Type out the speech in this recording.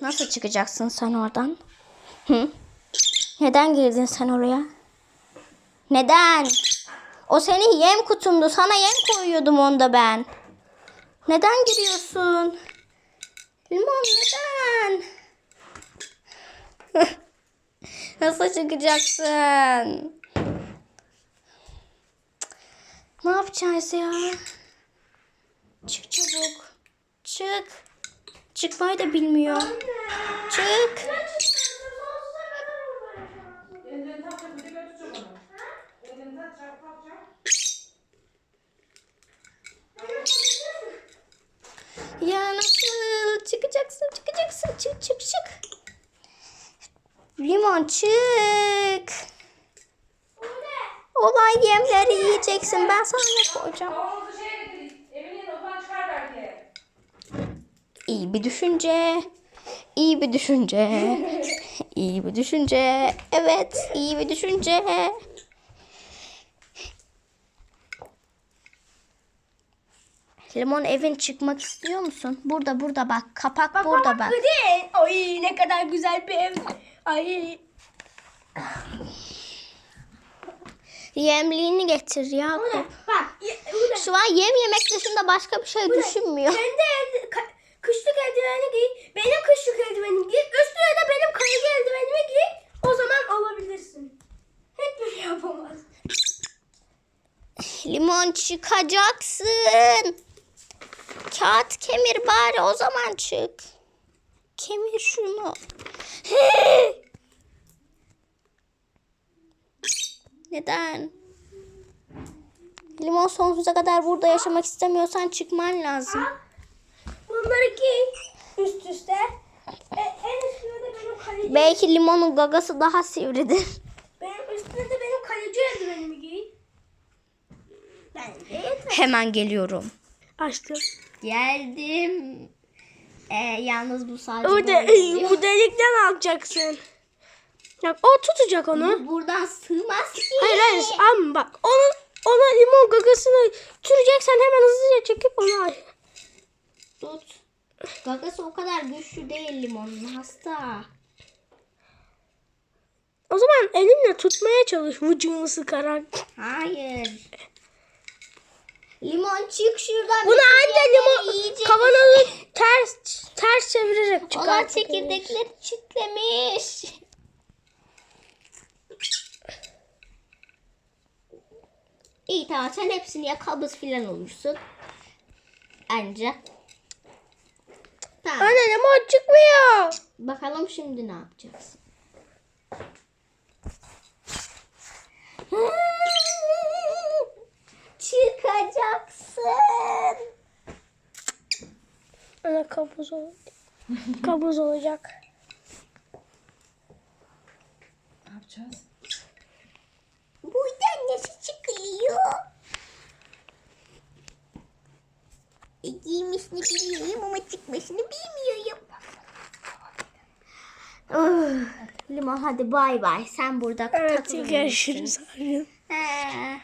Nasıl çıkacaksın sen oradan? Hı? Neden girdin sen oraya? Neden? O senin yem kutundu. Sana yem koyuyordum onda ben. Neden giriyorsun? Limon neden? Nasıl çıkacaksın? Ne yapacağız ya? Çık çabuk. Çık. Çıkmayı da bilmiyor. Çık. Ya nasıl çıkacaksın çıkacaksın çık çık çık. Limon çık. Olan yemleri yiyeceksin. Ben sana ne koyacağım? Kavanozu şeye getir. Evinin odan çıkar belki. İyi bir düşünce. İyi bir düşünce. İyi bir düşünce. Evet, iyi bir düşünce. Limon evin çıkmak istiyor musun? Burada burada bak. Kapak burada bak. Hadi. Ay ne kadar güzel bir ev. Ay. Yemliğini getir Yakup. Bak. Şu an yem yemek dışında başka bir şey düşünmüyor. Kendi elde, Limon çıkacaksın. Kağıt kemir bari o zaman çık. Kemir şunu. Neden? Limon sonsuza kadar burada yaşamak istemiyorsan çıkman lazım. Bunları giy. Üst üste. E, en üstüne de benim kayıcı. Belki limonun gagası daha sivridir. benim üstüne de benim kayıcı eldivenimi giy. Bence yeter. Hemen geliyorum. Açtım. Geldim. Ee, yalnız bu sadece Bu, de, böyle oluyor. bu delikten alacaksın. Bak o tutacak onu. Buradan sığmaz ki. Hayır hayır ama bak onun ona limon gagasını süreceksen hemen hızlıca çekip onu al. Tut. Gagası o kadar güçlü değil limonun hasta. O zaman elinle tutmaya çalış vücudunu sıkarak. Hayır. Limon çık şuradan. Bunu anca limon yiyecek. kavanozu ters ters çevirerek Olan çıkar. çekirdekleri çitlemiş. İyi tamam sen hepsini ya kabız filan olursun. Anca. Tamam. Anne limon çıkmıyor. Bakalım şimdi ne yapacağız? Çıkacaksın. Ana kabuz olacak. kabuz olacak. Ne yapacağız? Buradan nasıl çıkılıyor? E, giymişini biliyorum ama çıkmasını bilmiyorum. Limon hadi bay bay. Sen burada Evet takılın. görüşürüz. He.